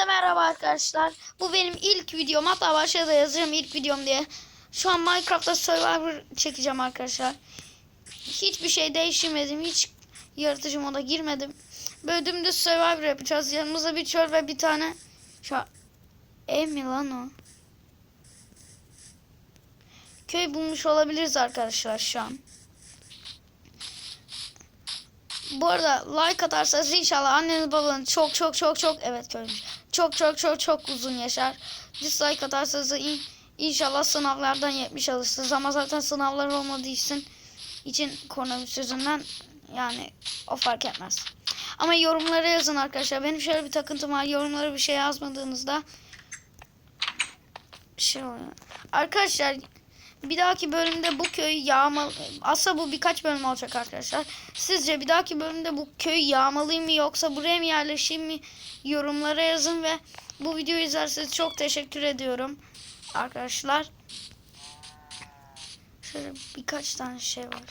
Hepinize merhaba arkadaşlar. Bu benim ilk videom. Hatta başta yazıyorum ilk videom diye. Şu an Minecraft'ta Survivor çekeceğim arkadaşlar. Hiçbir şey değiştirmedim. Hiç yaratıcı moda girmedim. Böyle dümdüz Survivor yapacağız. Yanımızda bir çöl ve bir tane şu an ev mi lan o? Köy bulmuş olabiliriz arkadaşlar şu an. Bu arada like atarsanız inşallah anneniz babanız çok çok çok çok evet köylüymüş. Çok çok çok çok uzun yaşar. Dislike atarsanız in- inşallah sınavlardan 70 alırsınız ama zaten sınavlar olmadığı için için koronavirüs yüzünden yani o fark etmez. Ama yorumlara yazın arkadaşlar. Benim şöyle bir takıntım var. Yorumlara bir şey yazmadığınızda şey oluyor. Arkadaşlar bir dahaki bölümde bu köyü yağmal... Aslında bu birkaç bölüm olacak arkadaşlar. Sizce bir dahaki bölümde bu köyü yağmalayayım mı yoksa buraya mı yerleşeyim mi? Yorumlara yazın ve bu videoyu izlerseniz çok teşekkür ediyorum. Arkadaşlar. Şöyle birkaç tane şey var.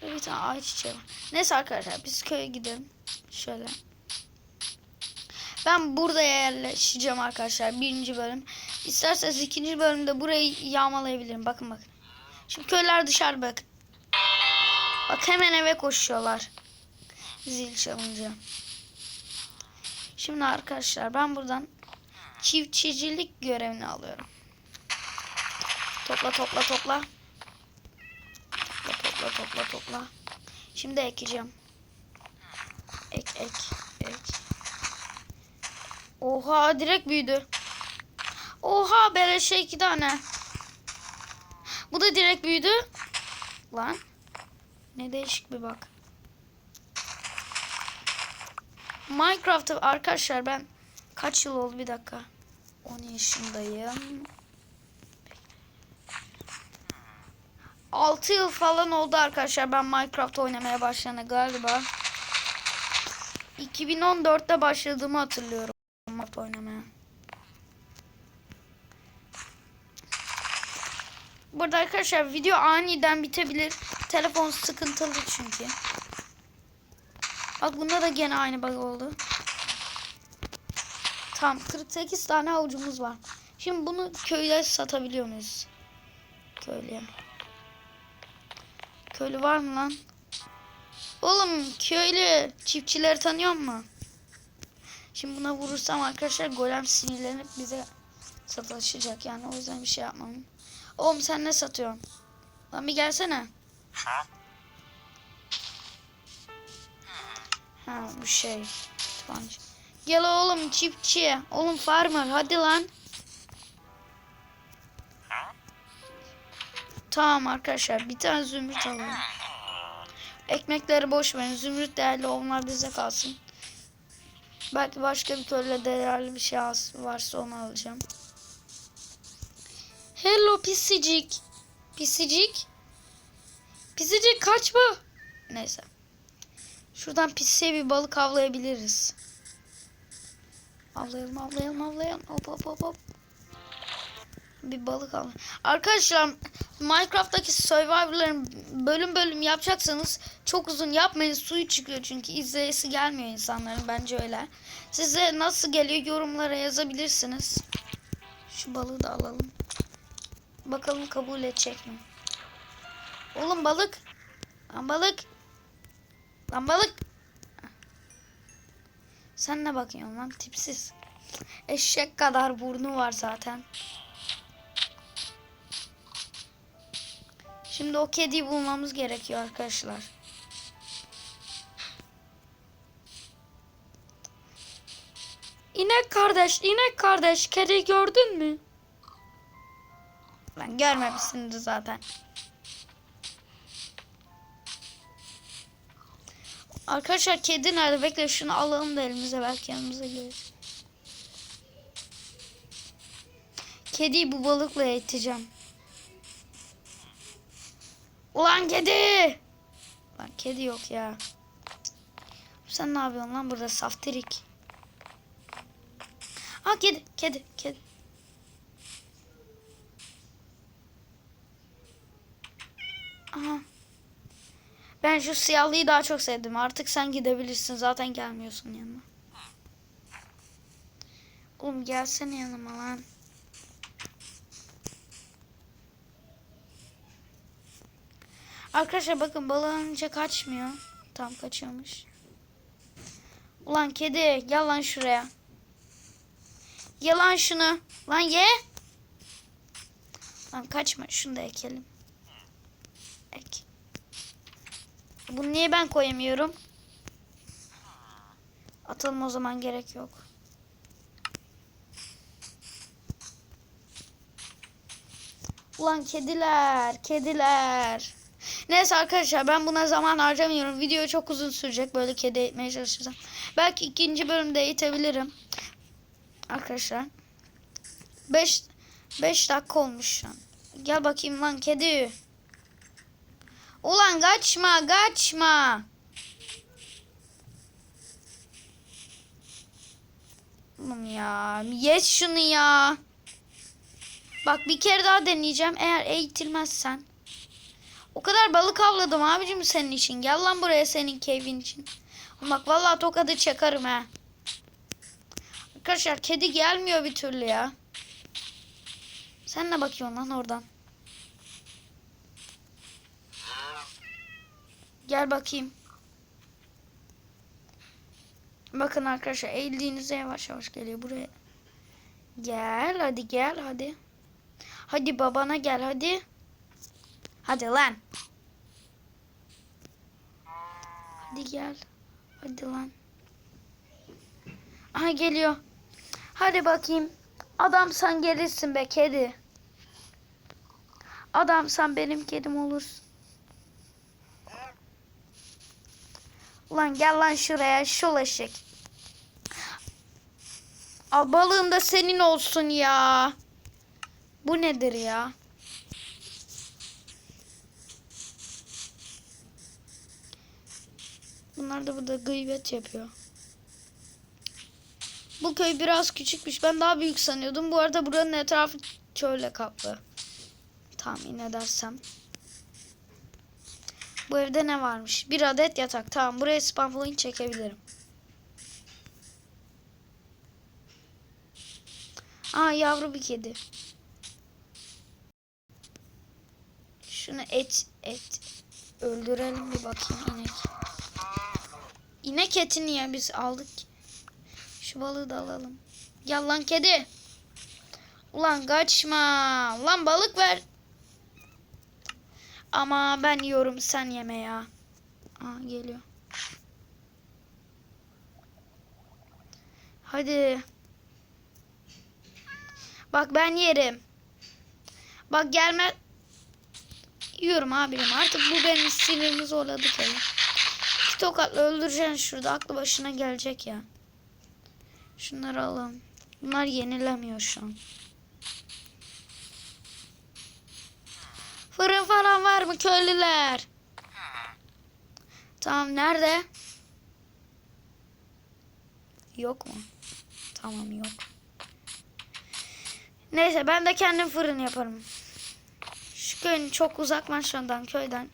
Şöyle bir tane ayçiçeği var. Neyse arkadaşlar biz köye gidelim. Şöyle. Ben burada yerleşeceğim arkadaşlar. Birinci bölüm. İsterseniz ikinci bölümde burayı yağmalayabilirim. Bakın bakın. Şimdi köyler dışarı bakın. Bak hemen eve koşuyorlar. Zil çalınca. Şimdi arkadaşlar ben buradan çiftçicilik görevini alıyorum. Topla topla topla. Topla topla topla topla. Şimdi ekeceğim. Ek ek ek. Oha direkt büyüdü. Oha beleşe iki tane. Bu da direkt büyüdü. Lan. Ne değişik bir bak. Minecraft'ta arkadaşlar ben kaç yıl oldu bir dakika. 10 yaşındayım. 6 yıl falan oldu arkadaşlar ben Minecraft oynamaya başlayana galiba. 2014'te başladığımı hatırlıyorum Minecraft oynamaya. Burada arkadaşlar video aniden bitebilir. Telefon sıkıntılı çünkü. Bak bunda da gene aynı bug oldu. Tam 48 tane avucumuz var. Şimdi bunu köyde satabiliyor muyuz? Köylüye. Köylü var mı lan? Oğlum köylü çiftçileri tanıyor mu? Şimdi buna vurursam arkadaşlar golem sinirlenip bize sataşacak yani o yüzden bir şey yapmam. Oğlum sen ne satıyorsun? Lan bir gelsene. Ha bu şey. Kütüphaneci. Gel oğlum çiftçi. Oğlum farmer hadi lan. Tamam arkadaşlar bir tane zümrüt alalım. Ekmekleri boş verin. Zümrüt değerli onlar bize kalsın. Belki başka bir köyle değerli bir şey varsa onu alacağım. Hello pisicik. Pisicik. Pisicik kaçma. Neyse. Şuradan pisiye bir balık avlayabiliriz. Avlayalım avlayalım avlayalım. Hop hop hop hop. Bir balık al. Arkadaşlar Minecraft'taki Survivor'ların bölüm bölüm yapacaksanız çok uzun yapmayın. Suyu çıkıyor çünkü izleyesi gelmiyor insanların bence öyle. Size nasıl geliyor yorumlara yazabilirsiniz. Şu balığı da alalım. Bakalım kabul edecek mi? Oğlum balık. Lan balık. Lan balık. Sen ne bakıyorsun lan tipsiz. Eşek kadar burnu var zaten. Şimdi o kediyi bulmamız gerekiyor arkadaşlar. İnek kardeş, inek kardeş, kedi gördün mü? Görmemişsindir zaten. Arkadaşlar kedi nerede? Bekle şunu alalım da elimize belki yanımıza gelir. Kediyi bu balıkla eğiteceğim. Ulan kedi! Lan kedi yok ya. Sen ne yapıyorsun lan burada saftirik? Ha kedi, kedi, kedi. Aha. Ben şu siyahlıyı daha çok sevdim. Artık sen gidebilirsin. Zaten gelmiyorsun yanına. Oğlum gelsene yanıma lan. Arkadaşlar bakın balığınca kaçmıyor. Tam kaçıyormuş. Ulan kedi gel lan şuraya. Ye lan şunu. Lan ye. Lan kaçma şunu da ekelim. Ek. Bunu niye ben koyamıyorum? Atalım o zaman gerek yok. Ulan kediler, kediler. Neyse arkadaşlar ben buna zaman harcamıyorum. Video çok uzun sürecek böyle kedi eğitmeye çalışacağım. Belki ikinci bölümde eğitebilirim. Arkadaşlar. 5 5 dakika olmuş şu an. Gel bakayım lan kedi. Ulan kaçma kaçma. Oğlum ya yes şunu ya. Bak bir kere daha deneyeceğim eğer eğitilmezsen. O kadar balık avladım abicim senin için. Gel lan buraya senin keyfin için. Bak vallahi tokadı çakarım ha. Arkadaşlar kedi gelmiyor bir türlü ya. Sen ne bakıyorsun lan oradan? Gel bakayım. Bakın arkadaşlar eğildiğinizde yavaş yavaş geliyor buraya. Gel hadi gel hadi. Hadi babana gel hadi. Hadi lan. Hadi gel. Hadi lan. Aha geliyor. Hadi bakayım. Adam sen gelirsin be kedi. Adam sen benim kedim olursun. Ulan gel lan şuraya şul eşek. Al balığın da senin olsun ya. Bu nedir ya? Bunlar da burada gıybet yapıyor. Bu köy biraz küçükmüş. Ben daha büyük sanıyordum. Bu arada buranın etrafı çölle kaplı. Tahmin edersem. Bu evde ne varmış? Bir adet yatak. Tamam buraya spam point çekebilirim. Aa yavru bir kedi. Şunu et et öldürelim bir bakayım inek. İnek etini ya biz aldık. Şu balığı da alalım. Gel kedi. Ulan kaçma. Lan balık ver. Ama ben yiyorum sen yeme ya. Aa geliyor. Hadi. Bak ben yerim. Bak gelme. Yiyorum abim artık bu benim sinirimi zorladı tabii. İki tokatla öldüreceksin şurada aklı başına gelecek ya. Şunları alalım. Bunlar yenilemiyor şu an. Fırın falan var mı köylüler? Tamam nerede? Yok mu? Tamam yok. Neyse ben de kendim fırın yaparım. Şu köyün çok uzaklaşmadan köyden.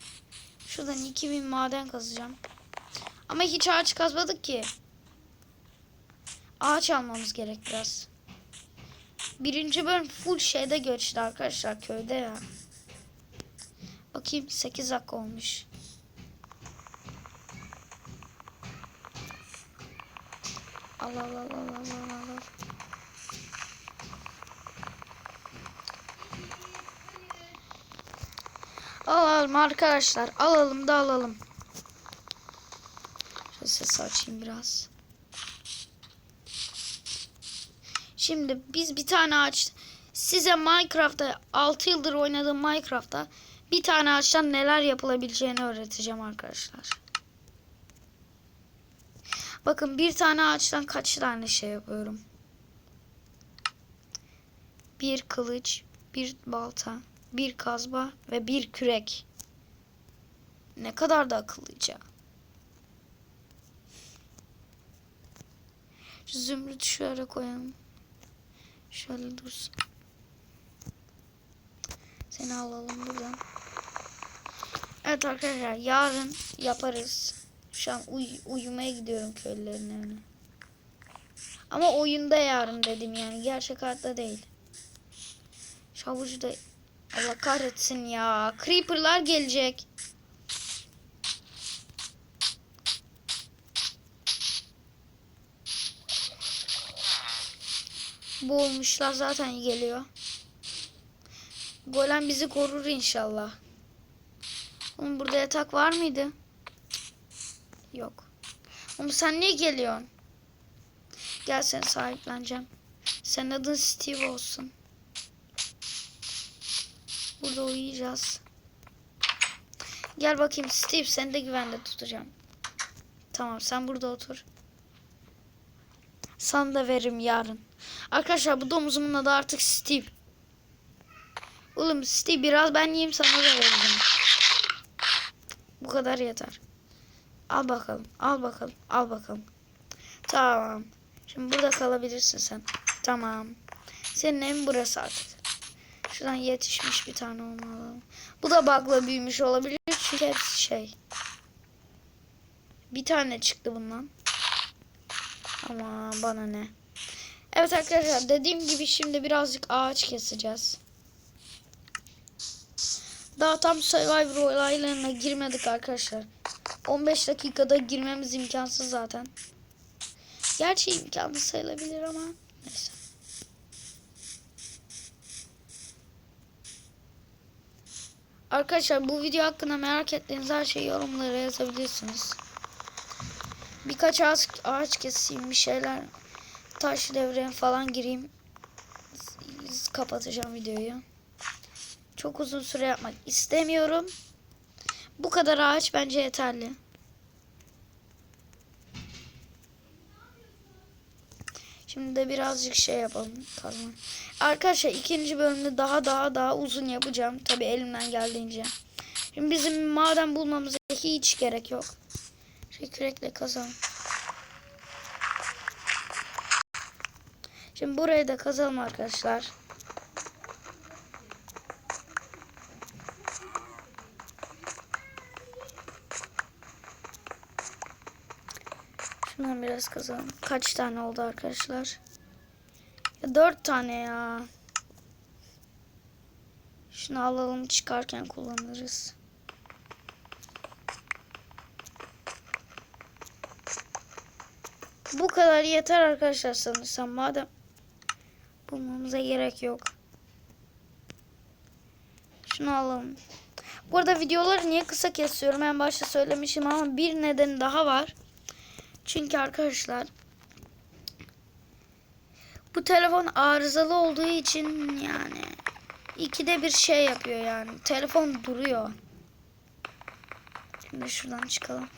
Şuradan 2000 maden kazacağım. Ama hiç ağaç kazmadık ki. Ağaç almamız gerek biraz. Birinci bölüm full şeyde geçti arkadaşlar köyde ya. Bakayım 8 dakika olmuş. Al al al al al al al. al. Alalım arkadaşlar. Alalım da alalım. Şöyle ses açayım biraz. Şimdi biz bir tane ağaç size Minecraft'ta 6 yıldır oynadığım Minecraft'ta bir tane ağaçtan neler yapılabileceğini öğreteceğim arkadaşlar. Bakın bir tane ağaçtan kaç tane şey yapıyorum. Bir kılıç, bir balta, bir kazma ve bir kürek. Ne kadar da akıllıca. Şu zümrüt şöyle koyalım. Şöyle dursun. Seni alalım buradan. Evet arkadaşlar yarın yaparız. Şu an uy uyumaya gidiyorum köylülerin evine. Ama oyunda yarın dedim yani. Gerçek hayatta değil. Şavucu da Allah kahretsin ya. Creeper'lar gelecek. Boğulmuşlar zaten geliyor. Golem bizi korur inşallah. Oğlum burada yatak var mıydı? Yok. Oğlum sen niye geliyorsun? Gel seni sahipleneceğim. Senin adın Steve olsun. Burada uyuyacağız. Gel bakayım Steve seni de güvende tutacağım. Tamam sen burada otur. Sana da veririm yarın. Arkadaşlar bu domuzumun adı artık Steve. Oğlum Steve biraz ben yiyeyim sana da vereceğim. Bu kadar yeter. Al bakalım. Al bakalım. Al bakalım. Tamam. Şimdi burada kalabilirsin sen. Tamam. Senin evin burası artık. Şuradan yetişmiş bir tane olmalı. Bu da bug'la büyümüş olabilir. Çünkü hepsi şey. Bir tane çıktı bundan. Ama bana ne. Evet arkadaşlar dediğim gibi şimdi birazcık ağaç keseceğiz. Daha tam Survivor olaylarına girmedik arkadaşlar. 15 dakikada girmemiz imkansız zaten. Gerçi imkanlı sayılabilir ama neyse. Arkadaşlar bu video hakkında merak ettiğiniz her şeyi yorumlara yazabilirsiniz. Birkaç ağaç, ağaç keseyim bir şeyler taş devreye falan gireyim. Kapatacağım videoyu. Çok uzun süre yapmak istemiyorum. Bu kadar ağaç bence yeterli. Şimdi de birazcık şey yapalım. Tamam. Arkadaşlar ikinci bölümde daha daha daha uzun yapacağım. Tabi elimden geldiğince. Şimdi bizim maden bulmamıza hiç gerek yok. Şey kürekle kazalım. Şimdi burayı da kazalım arkadaşlar. Biraz kazalım. Kaç tane oldu arkadaşlar? Ya dört tane ya. Şunu alalım çıkarken kullanırız. Bu kadar yeter arkadaşlar sanırsam. Madem bulmamıza gerek yok. Şunu alalım. Bu arada videoları niye kısa kesiyorum? En başta söylemişim ama bir nedeni daha var. Çünkü arkadaşlar bu telefon arızalı olduğu için yani ikide bir şey yapıyor yani. Telefon duruyor. Şimdi şuradan çıkalım.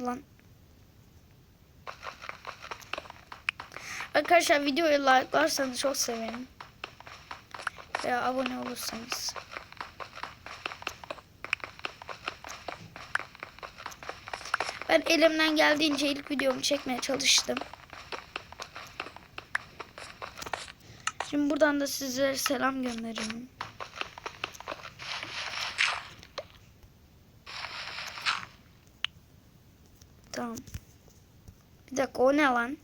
Lan. Arkadaşlar videoyu like'larsanız çok sevinirim. Veya abone olursanız. Ben elimden geldiğince ilk videomu çekmeye çalıştım. Şimdi buradan da sizlere selam gönderiyorum. Tamam. Bir dakika o ne lan?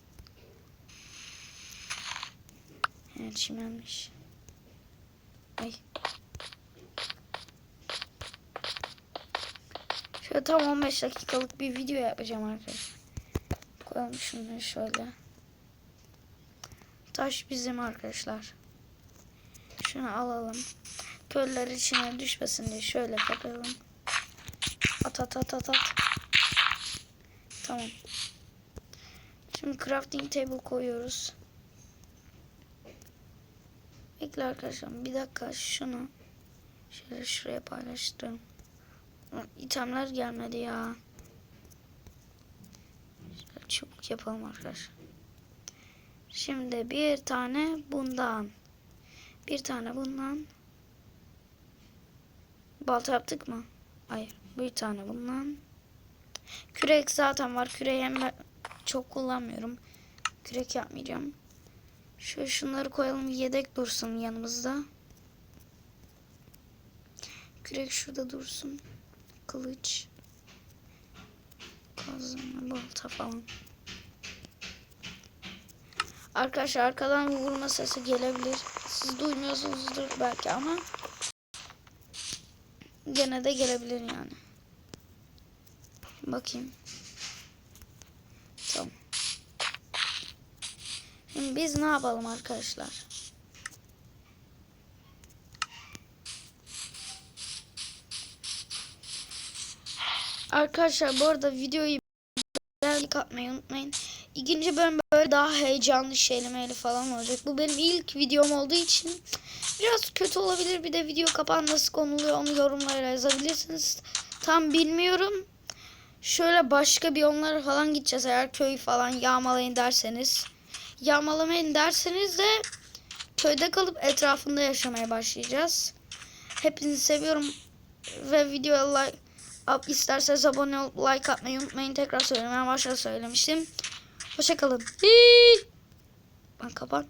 Evet çimenmiş. Şöyle tam 15 dakikalık bir video yapacağım arkadaşlar. Koyalım şunları şöyle. Taş bizim arkadaşlar. Şunu alalım. Köller içine düşmesin diye şöyle kapatalım. At at at at at. Tamam. Şimdi crafting table koyuyoruz. Bekle arkadaşlar bir dakika şunu şöyle şuraya paylaştım. İtemler gelmedi ya. Çabuk yapalım arkadaşlar. Şimdi bir tane bundan. Bir tane bundan. Balta yaptık mı? Hayır. Bir tane bundan. Kürek zaten var. Küreği hem çok kullanmıyorum. Kürek yapmayacağım. Şöyle şunları koyalım yedek dursun yanımızda. Kürek şurada dursun. Kılıç. Kazma, balta falan. Arkadaşlar arkadan vurma sesi gelebilir. Siz duymuyorsunuzdur belki ama gene de gelebilir yani. Bakayım. Tamam. Şimdi biz ne yapalım arkadaşlar? Arkadaşlar bu arada videoyu like atmayı unutmayın. İkinci bölüm böyle daha heyecanlı şeylemeli falan olacak. Bu benim ilk videom olduğu için biraz kötü olabilir. Bir de video kapağı nasıl konuluyor onu yorumlara yazabilirsiniz. Tam bilmiyorum. Şöyle başka biyomlara falan gideceğiz eğer köy falan yağmalayın derseniz. Yağmalamayın derseniz de köyde kalıp etrafında yaşamaya başlayacağız. Hepinizi seviyorum ve videoya like Ab- isterseniz abone olup like atmayı unutmayın. Tekrar söylemeye başta söylemiştim. Hoşçakalın. Ben kapan.